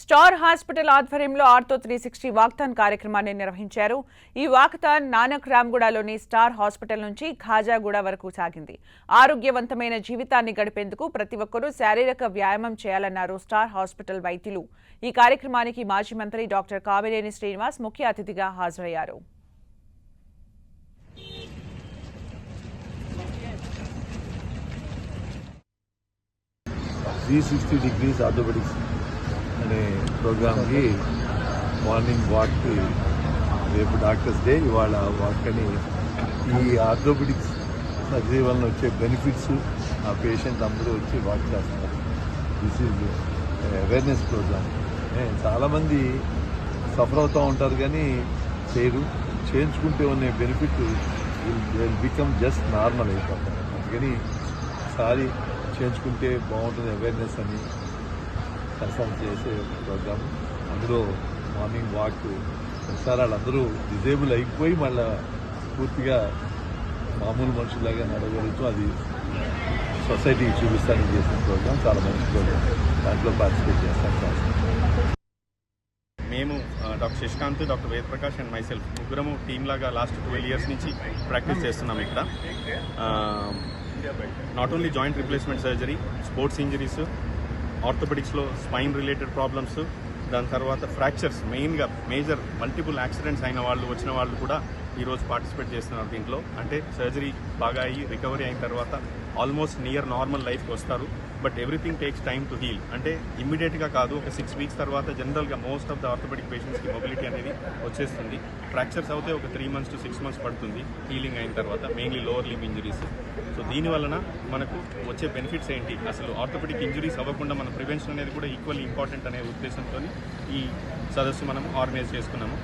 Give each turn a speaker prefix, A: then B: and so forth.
A: Star hospital ఆధ్వర్యంలో ఆర్తో three sixty walkathon కార్యక్రమాన్ని నిర్వహించారు. ఈ వాక్థాన్ నానక్ రామ్గూడలోని స్టార్ హాస్పిటల్ నుంచి ఖాజాగూడ వరకు సాగింది. ఆరోగ్యవంతమైన జీవితాన్ని గడిపేందుకు ప్రతి ఒక్కరూ శారీరక వ్యాయామం చేయాలన్నారు స్టార్ హాస్పిటల్ వైద్యులు. ఈ కార్యక్రమానికి మాజీ మంత్రి డాక్టర్ కామినేని శ్రీనివాస్ ముఖ్య అతిథిగా హాజరయ్యారు.
B: త్రీ సిక్స్టీ డిగ్రీస్ ఆర్థోపెడిక్స్ అనే ప్రోగ్రామ్కి మార్నింగ్ వాక్కి రేపు డాక్టర్స్ డే ఇవాళ వాక్ అని ఈ ఆర్థోపెడిక్స్ సర్జరీ వలన వచ్చే బెనిఫిట్స్ ఆ పేషెంట్ అందరూ వచ్చి వాక్ చేస్తారు. దిస్ ఈజ్ అవేర్నెస్ ప్రోగ్రామ్ చాలామంది సఫర్ అవుతూ ఉంటారు కానీ చేయరు. చేయించుకుంటే ఉన్న benefit will become just normal అయిపోతారు. అందుకని ఒకసారి చేయించుకుంటే బాగుంటుంది అవేర్నెస్ అని కన్సల్ట్ చేసే ప్రోగ్రామ్. అందులో మార్నింగ్ వాక్ ఒకసారి వాళ్ళందరూ డిజేబుల్ అయిపోయి మళ్ళీ పూర్తిగా మామూలు మనుషులాగా నడవగలుగుతూ అది సొసైటీకి చూపిస్తానికి చేసిన ప్రోగ్రామ్ చాలా మంచి ప్రోగ్రామ్ దాంట్లో పార్టిసిపేట్ చేస్తాను. సార్
C: మేము doctor Shashikanth doctor Vedaprakash and myself ముగ్గురము team లాగా లాస్ట్ ట్వెల్వ్ ఇయర్స్ నుంచి ప్రాక్టీస్ చేస్తున్నాం ఇక్కడ. Not only joint replacement surgery sports injuries ఆర్థోపెడిక్స్లో spine related problems దాని తర్వాత ఫ్రాక్చర్స్ మెయిన్గా మేజర్ మల్టిపుల్ యాక్సిడెంట్స్ అయిన వాళ్ళు వచ్చిన వాళ్ళు కూడా ఈరోజు పార్టిసిపేట్ చేస్తున్నారు దీంట్లో. అంటే సర్జరీ బాగా అయ్యి రికవరీ అయిన తర్వాత ఆల్మోస్ట్ నియర్ నార్మల్ లైఫ్కి వస్తారు. But everything takes time to heal. అంటే ఇమ్మీడియట్గా కాదు ఒక సిక్స్ వీక్స్ తర్వాత జనరల్గా మోస్ట్ ఆఫ్ ద ఆర్థోపెడిక్ పేషెంట్స్కి మొబిలిటీ అనేది వచ్చేస్తుంది. ఫ్రాక్చర్స్ అయితే ఒక three months to six months పడుతుంది హీలింగ్ అయిన తర్వాత mainly lower limb injuries so దీని వలన మనకు వచ్చే బెనిఫిట్స్ ఏంటి? అసలు ఆర్థోపెడిక్ ఇంజరీస్ అవ్వకుండా మన ప్రివెన్షన్ అనేది కూడా ఈక్వల్లీ ఇంపార్టెంట్ అనే ఉద్దేశంతో ఈ సదస్సు మనం ఆర్గనైజ్ చేసుకున్నాము.